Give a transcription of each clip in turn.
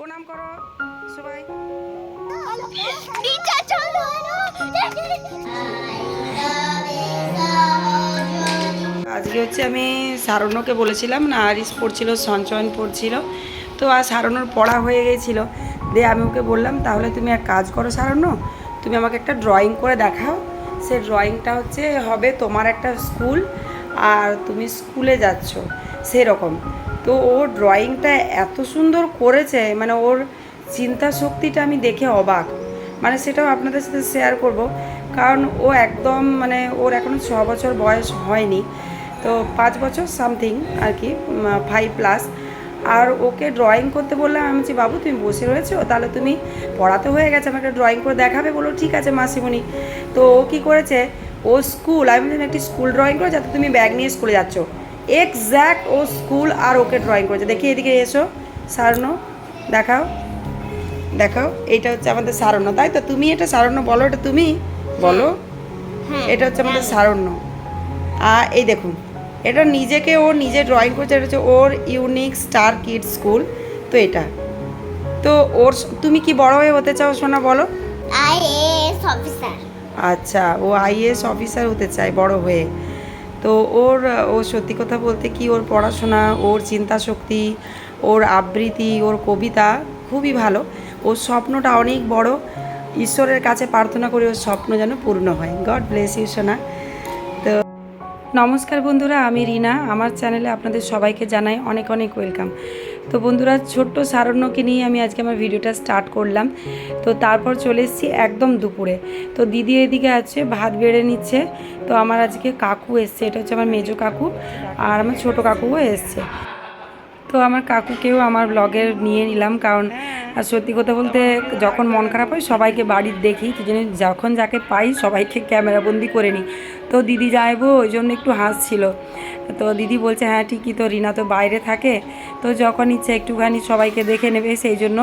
প্রণাম করো সবাই। আজকে হচ্ছে আমি সারণ্যকে বলেছিলাম না আরিস পড়ছিল সঞ্চয়ন পড়ছিল। তো আর সারণ্যর পড়া হয়ে গেছিল। দিয়ে আমি ওকে বললাম তাহলে তুমি এক কাজ করো সারণ্য তুমি আমাকে একটা ড্রয়িং করে দেখাও। সে ড্রয়িংটা হচ্ছে হবে তোমার একটা স্কুল আর তুমি স্কুলে যাচ্ছ। সেরকম। তো ও ড্রয়িংটা এত সুন্দর করেছে মানে ওর চিন্তা শক্তিটা আমি দেখে অবাক। মানে সেটাও আপনাদের সাথে শেয়ার করব। কারণ ও একদম মানে ওর এখনও ছ বছর বয়স হয়নি। তো পাঁচ বছর সামথিং আর কি ফাইভ প্লাস আর ওকে ড্রয়িং করতে বললাম, আমি বলছি, বাবু, তুমি বসে রয়েছো? তাহলে তুমি পড়াতে হয়ে গেছে, আমাকে ড্রয়িং করে দেখাবে। বলো ঠিক আছে মাসিমণি। তো ও কী করেছে? ও স্কুল আমি একটি স্কুল ড্রয়িং করে যাতে তুমি ব্যাগ নিয়ে স্কুলে যাচ্ছ। এক্স্যাক্ট ও স্কুল আর ওকে ড্রয়িং করেছে। দেখি এদিকে এসো সারণ দেখাও দেখাও এইটা হচ্ছে আমাদের সারণ্য তাই তো? তুমি এটা সারণ্য বলো এটা তুমি বলো। এটা হচ্ছে আমাদের সারণ্য। আর এই দেখুন এটা নিজেকে ও নিজে ড্রয়িং করছে এটা হচ্ছে ওর ইউনিক স্টার কিড স্কুল তো এটা। তো ওর তুমি কি বড় হয়ে হতে চাও শোনা বলো? IAS officer. আচ্ছা ও আইএস অফিসার হতে চায় বড় হয়ে। তো ওর, ও সত্যি কথা বলতে কি ওর পড়াশোনা, ওর চিন্তা শক্তি ওর আবৃত্তি, ওর কবিতা খুবই ভালো। ওর স্বপ্নটা অনেক বড়। ঈশ্বরের কাছে প্রার্থনা করে ওর স্বপ্ন যেন পূর্ণ হয়। গড ব্লেস ইউ সোনা। তো নমস্কার বন্ধুরা, আমি রিনা। আমার চ্যানেলে আপনাদের সবাইকে জানাই অনেক অনেক ওয়েলকাম। তো বন্ধুরা, ছোট্ট সারণ্যকে নিয়ে আমি আজকে আমার ভিডিওটা স্টার্ট করলাম। তো তারপর চলে এসেছি একদম দুপুরে। তো দিদি এদিকে আছে, ভাত বেড়ে নিচ্ছে। তো আমার আজকে কাকু এসছে, এটা হচ্ছে আমার মেজো কাকু আর আমার ছোট কাকুও এসছে। তো আমার কাকুকেও আমার ব্লগে নিয়ে নিলাম কারণ, আর সত্যি কথা বলতে যখন মন খারাপ হয়, সবাইকে বাড়ির দেখি। জন্য যখন যাকে পাই, সবাইকে ক্যামেরাবন্দি করে নিই। তো দিদি যাইবো, ওই জন্য একটু হাসছিল। তো দিদি বলছে হ্যাঁ ঠিকই তো, রিনা তো বাইরে থাকে। তো যখন ইচ্ছে একটুখানি সবাইকে দেখে নেবে সেই জন্য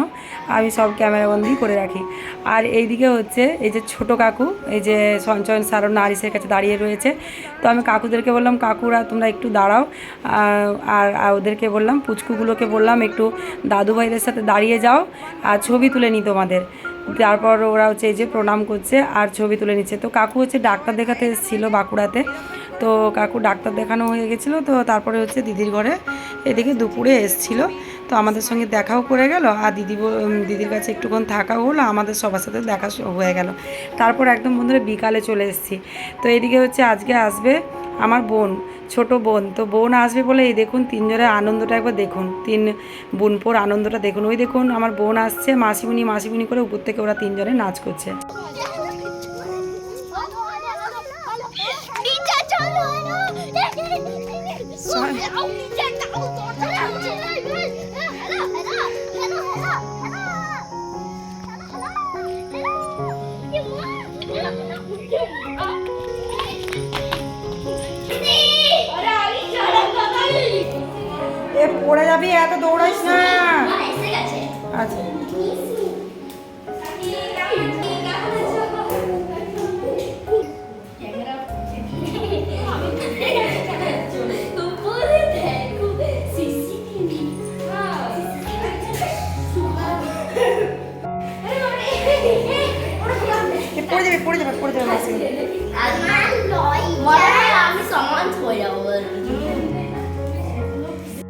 আমি সব ক্যামেরাবন্দি করে রাখি। আর এইদিকে হচ্ছে এই যে ছোট কাকু, এই যে সঞ্চয়ন সারণ নারিসের কাছে দাঁড়িয়ে রয়েছে। তো আমি কাকুদেরকে বললাম, কাকুরা, তোমরা একটু দাঁড়াও। আর ওদেরকে বললাম, পুচকুগুলোকে বললাম, একটু দাদু ভাইদের সাথে দাঁড়িয়ে যাও আর ছবি তুলে নিই তোমাদের। তারপর ওরা হচ্ছে এই যে প্রণাম করছে আর ছবি তুলে নিচ্ছে। তো কাকু হচ্ছে ডাক্তার দেখাতে এসেছিল বাঁকুড়াতে। তো কাকু ডাক্তার দেখানো হয়ে গেছিল, তো তারপরে হচ্ছে দিদির ঘরে এদিকে দুপুরে এসছিল। তো আমাদের সঙ্গে দেখাও করে গেল, আর দিদি দিদির কাছে একটুক্ষণ থাকাও হলো, আমাদের সবার সাথে দেখা হয়ে গেল। তারপর একদম বন্ধুরা বিকালে চলে এসেছি। তো এদিকে হচ্ছে আজকে আসবে আমার বোন, ছোট বোন। তো বোন আসবে বলে এই দেখুন তিনজনের আনন্দটা একবার দেখুন, তিন বোনপোর আনন্দটা দেখুন। ওই দেখুন আমার বোন আসছে মাসিমুনি মাসিমুনি করে উপর থেকে ওরা তিনজনে নাচ করছে। পড়ে যাবি এত দৌড়াইস না। আচ্ছা।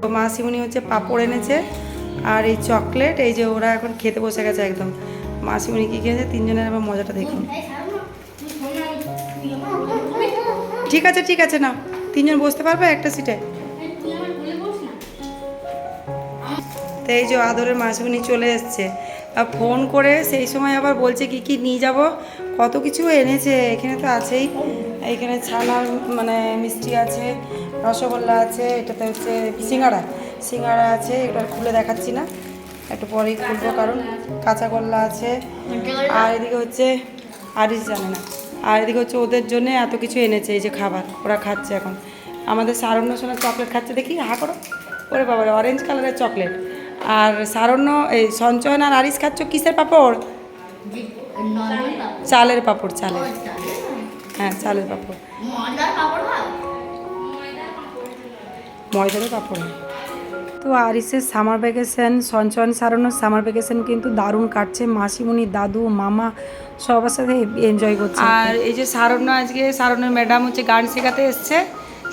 তো মাসিমুনি হচ্ছে পাঁপড় এনেছে আর এই চকলেট, এই যে ওরা এখন খেতে বসে গেছে একদম। মাসিমুনি কী খেয়েছে? তিনজনের আবার মজাটা দেখুন। ঠিক আছে ঠিক আছে না তিনজন বসতে পারবে একটা সিটে তো এই যে আদরের মাসিমুনি চলে এসছে। ফোন করে সেই সময় আবার বলছে কি কি নিয়ে যাব? কত কিছু এনেছে? এখানে তো আছেই। এখানে ছানার মানে মিষ্টি আছে রসগোল্লা আছে, এটাতে হচ্ছে সিঙ্গাড়া সিঙ্গাড়া আছে এটা খুলে দেখাচ্ছি না। একটু পরেই খুলবো, কারণ কাঁচা গোল্লা আছে। আর এদিকে হচ্ছে আরিস জানে না। আর এদিকে হচ্ছে ওদের জন্য এত কিছু এনেছে, এই যে খাবার, ওরা খাচ্ছে এখন। আমাদের সারণ্য সোনা চকলেট খাচ্ছে, দেখি, হা করো। ওরে বাবা অরেঞ্জ কালারের চকলেট। আর সারণ্য, এই সঞ্চয়ন আর আরিস খাচ্ছ কিসের পাপড়? চালের পাপড়, চালের। হ্যাঁ চালের পাপড়। পাপড় হয়। তো আরিসের সামার ভ্যাকেশন সঞ্চয়ন সারানোর সামার ভ্যাকেশন কিন্তু দারুণ কাটছে। মাসিমণি, দাদু, মামা সবার সাথে এনজয় করছে। আর এই যে সারণ্য আজকে, সারণ্যের ম্যাডাম হচ্ছে গান শেখাতে এসছে।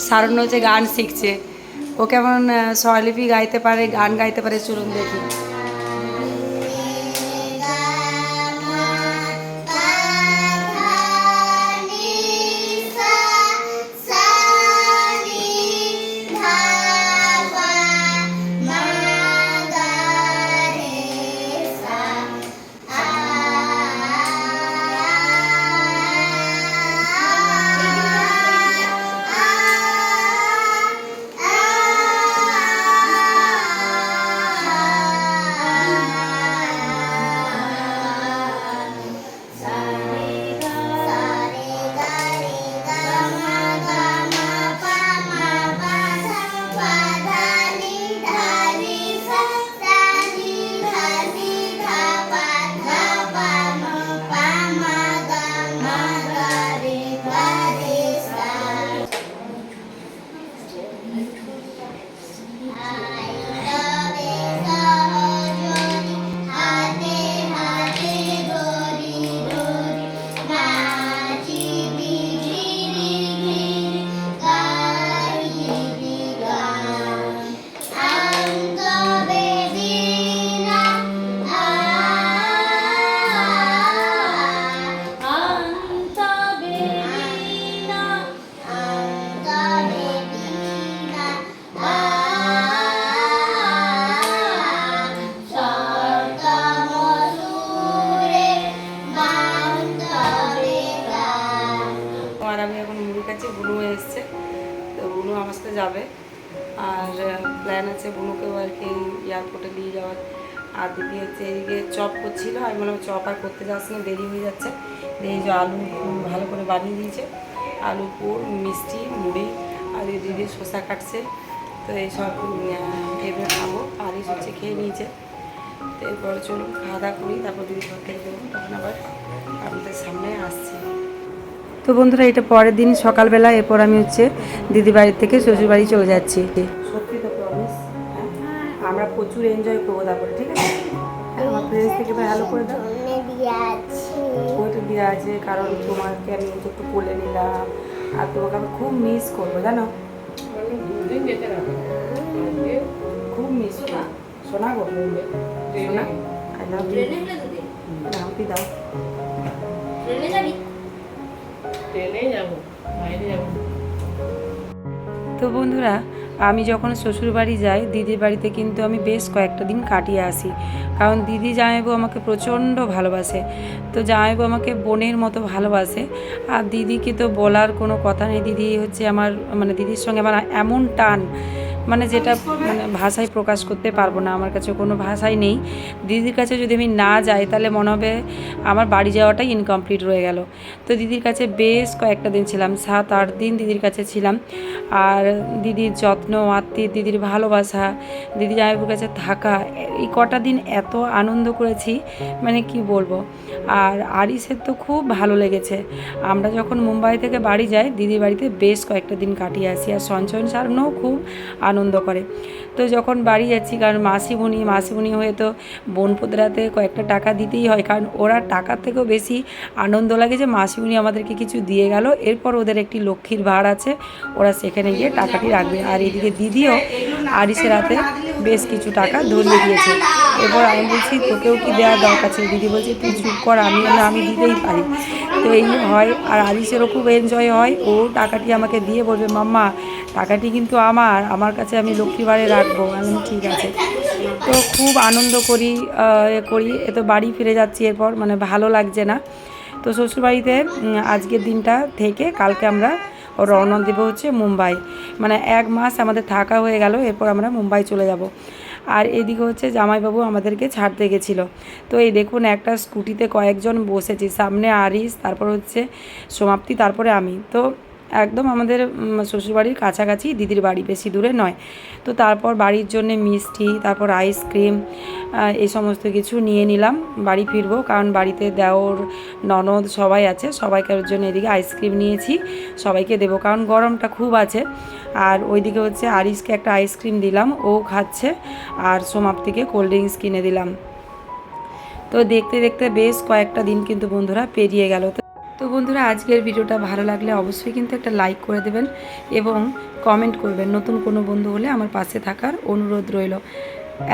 সারণ্য হচ্ছে গান শিখছে। ও কেমন স্বরলিপি গাইতে পারে, গান গাইতে পারে, চলুন দেখি। কাছে বুনু এসছে, তো বুনু আমার সাথে যাবে। আর প্ল্যান আছে বুনুকেও আর কি এয়ারপোর্টে নিয়ে যাওয়ার। আর দিদি হচ্ছে এদিকে চপ করছিল, আমি বললাম চপ আর করতে যাচ্ছি না, দেরি হয়ে যাচ্ছে। এই যে আলু ভালো করে বানিয়ে দিয়েছে। আলু পুর মিষ্টি, মুড়ি, আর এই দিদি শসা কাটছে। তো এইসব এবার খাব। আর এই হচ্ছে খেয়ে নিয়েছে। তো এরপর চলুন, খাওয়া দাওয়া করি, তারপর দিদি ঘর থেকে দেবো তখন আবার আপনাদের সামনে আসছি। তো বন্ধুরা এটা পরের দিন সকালবেলা এরপর আমি হচ্ছে দিদি বাড়ির থেকে শ্বশুর বাড়ি চলে যাচ্ছি। সত্যি তো প্রমিস আমরা প্রচুর এনজয় করব তারপরে ঠিক আছে? হ্যাঁ, আমার ফ্রেন্ডস থেকে হ্যালো করে দাও। ওইটা দেওয়া আছে কারণ তোমাকে আমি একটু কোলে নিলাম। আর তোমাকে আমি খুব মিস করব জানো? খুব মিস করব। শোনা গো আই লাভ ইউ তো বন্ধুরা, আমি যখন শ্বশুর বাড়ি যাই, দিদির বাড়িতে কিন্তু আমি বেশ কয়েকটা দিন কাটিয়ে আসি। কারণ দিদি জামাইবু আমাকে প্রচণ্ড ভালোবাসে। তো জামাইবু আমাকে বোনের মতো ভালোবাসে। আর দিদিকে তো বলার কোনো কথা নেই। দিদি হচ্ছে আমার মানে দিদির সঙ্গে আমার এমন টান মানে যেটা মানে ভাষায় প্রকাশ করতে পারব না, আমার কাছে কোনো ভাষাই নেই। দিদির কাছে যদি আমি না যাই, তাহলে মনে হবে আমার বাড়ি যাওয়াটাই ইনকমপ্লিট রয়ে গেল। তো দিদির কাছে বেশ কয়েকটা দিন ছিলাম, সাত, আট দিন দিদির কাছে ছিলাম। আর দিদির যত্ন, আত্মীয়, দিদির ভালোবাসা, দিদি জামাইবুর কাছে থাকা, এই কটা দিন এত আনন্দ করেছি মানে কি বলব? আর আরিসের তো খুব ভালো লেগেছে। আমরা যখন মুম্বাই থেকে বাড়ি যাই, দিদির বাড়িতে বেশ কয়েকটা দিন কাটিয়ে আসি। আর সঞ্চয়ন সারণও খুব আনন্দ করে। তো যখন বাড়ি যাচ্ছি, কারণ মাসিমণি মাসিমণি হয়ে তো বোনপোদরাতে কয়েকটা টাকা দিতেই হয়, কারণ ওরা টাকার থেকেও বেশি আনন্দ লাগে যে মাসিমণি আমাদেরকে কিছু দিয়ে গেল। এরপর ওদের একটি লক্ষ্মীর ভাড় আছে, ওরা সেখানে গিয়ে টাকাটি রাখবে। আর এদিকে দিদিও আরিসের হাতে বেশ কিছু টাকা ধরিয়ে দিয়েছে। এরপর আমি বলছি, তোকেও কি দেওয়ার দরকার ছিল? দিদি বলছে, তুই চুপ কর, আমি আমি দিতেই পারি। তো এই হয়, আর আরিসেরও খুব এনজয় হয়। ও টাকাটি আমাকে দিয়ে বলবে, মাম্মা, টাকাটি কিন্তু আমার আমার কাছে আমি লক্ষ্মীবারে রাখব। আমি ঠিক আছে। তো খুব আনন্দ করি এ করি, এ তো বাড়ি ফিরে যাচ্ছি এরপর মানে ভালো লাগছে না। তো শ্বশুরবাড়িতে আজকের দিনটা থেকে কালকে আমরা রওনা দেবো হচ্ছে মুম্বাই। মানে এক মাস আমাদের থাকা হয়ে গেল, এরপর আমরা মুম্বাই চলে যাব। আর এদিকে হচ্ছে জামাইবাবু আমাদেরকে ছাড়তে গেছিল। তো এই দেখুন, একটা স্কুটিতে কয়েকজন বসেছি, সামনে আরিস তারপর হচ্ছে সমাপ্তি, তারপরে আমি। তো একদম আমাদের শ্বশুরবাড়ির কাছাকাছি, দিদির বাড়ি বেশি দূরে নয়। তো তারপর বাড়ির জন্য মিষ্টি, তারপর আইসক্রিম এই সমস্ত কিছু নিয়ে নিলাম। বাড়ি ফিরবো, কারণ বাড়িতে দেওর, ননদ সবাই আছে, সবাইকার জন্য এদিকে আইসক্রিম নিয়েছি, সবাইকে দেবো, কারণ গরমটা খুব আছে। আর ওইদিকে হচ্ছে আরিসকে একটা আইসক্রিম দিলাম, ও খাচ্ছে, আর সোমাপ্তিকে কোল্ড ড্রিঙ্কস কিনে দিলাম। তো দেখতে দেখতে বেশ কয়েকটা দিন কিন্তু বন্ধুরা পেরিয়ে গেল। বন্ধুরা, আজকের ভিডিওটা ভালো লাগলে অবশ্যই কিন্তু একটা লাইক করে দেবেন এবং কমেন্ট করবেন। নতুন কোনো বন্ধু হলে আমার পাশে থাকার অনুরোধ রইল।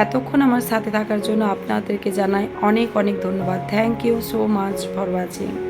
এতক্ষণ আমার সাথে থাকার জন্য আপনাদেরকে জানাই অনেক অনেক ধন্যবাদ। Thank you so much for watching